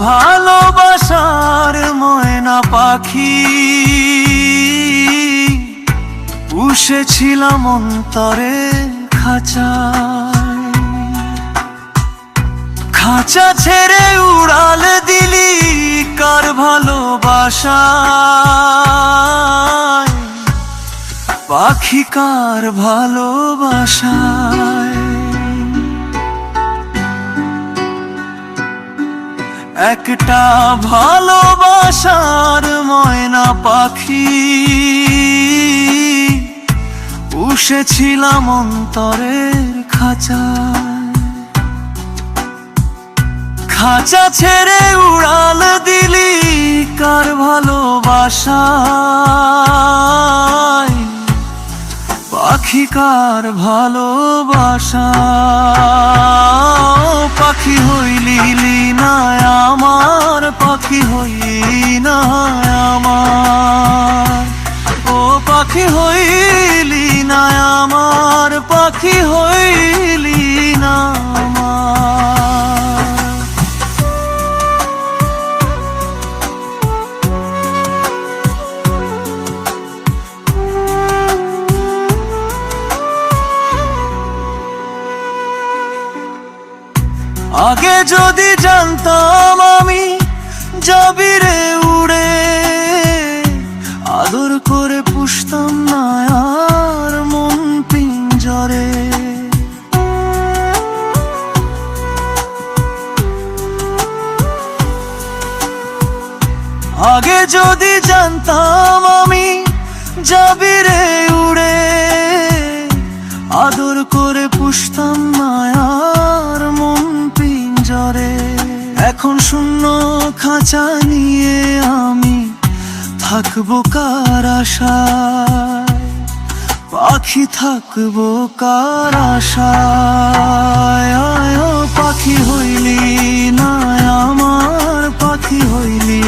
ভালোবাসার ময়না পাখি। উষেছিলাম অন্তরে খাঁচায়। খাঁচা ছেড়ে উড়াল দিলি কার ভালোবাসায়। পাখি কার ভালোবাসায়? একটা ভালোবাসার ময়না পাখি। উষেছিলাম অন্তরের খাঁচা। খাঁচা ছেড়ে উড়াল দিলি কার ভালোবাসায় পাখি কার ভালোবাসা। পাখি হইলি না আমার পাখি হইলি না আমার। ও পাখি হইলি না আমার পাখি হইলি না আমার। আগে যদি জানতাম আমি যাবি রে উড়ে, আদর করে পুষতাম না আর মন পিঞ্জরে। আগে যদি জানতাম আমি যাবি রে এখন শূন্য খাঁচা নিয়ে আমি থাকব কার আশায়? পাখি থাকব কার আশায়? পাখি হইলি না আমার পাখি হইলি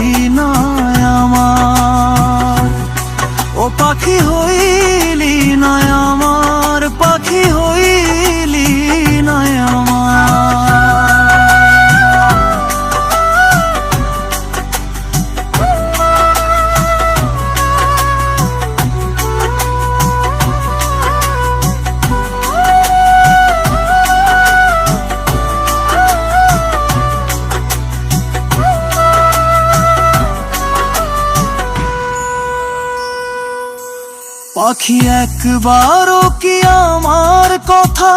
পাখি একবারও কি আমার কথা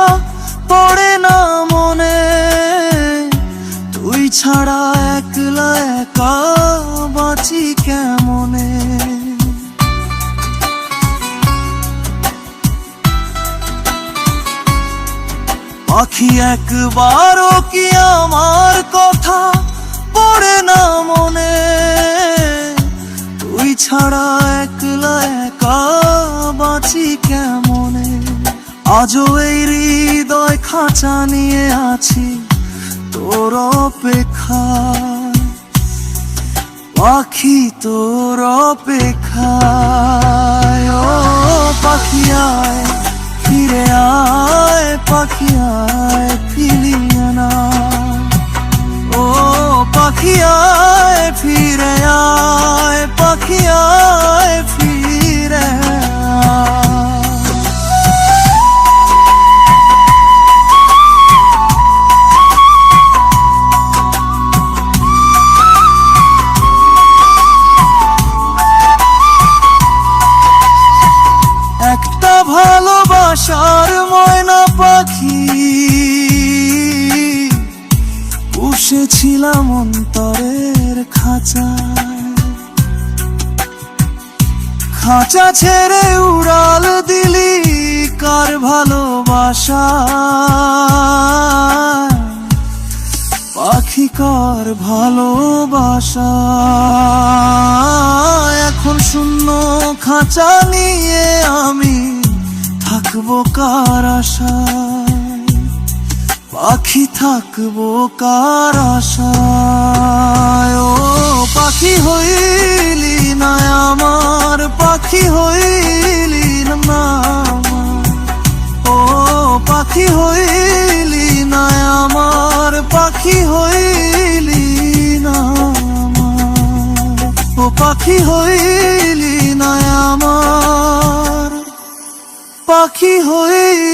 পড়ে না মনে? তুই ছাড়া একলা একা বাঁচি কেমনে? পাখি একবারও কি আমার কথা আজও এই হৃদয় খাঁচা নিয়ে আছি তোর অপেক্ষায় পাখি তোর অপেক্ষায়, ও পাখি আয়, ফিরে আয়, পাখি আয়, ফিরিয়ে না। ও পাখি আয়। বসেছিলাম অন্তরের খাঁচায় খাঁচা ছেড়ে উড়াল দিলি কার ভালোবাসা? পাখি কার ভালোবাসা? এখন শূন্য খাঁচা নিয়ে আমি থাকব কার আশায় পাখি থাকব কার আশায়? পাখি হইলি না আমার, পাখি হইলি না ও পাখি হইলি না আমার, পাখি হইলি না ও পাখি হইলি না আমার, পাখি হয়ে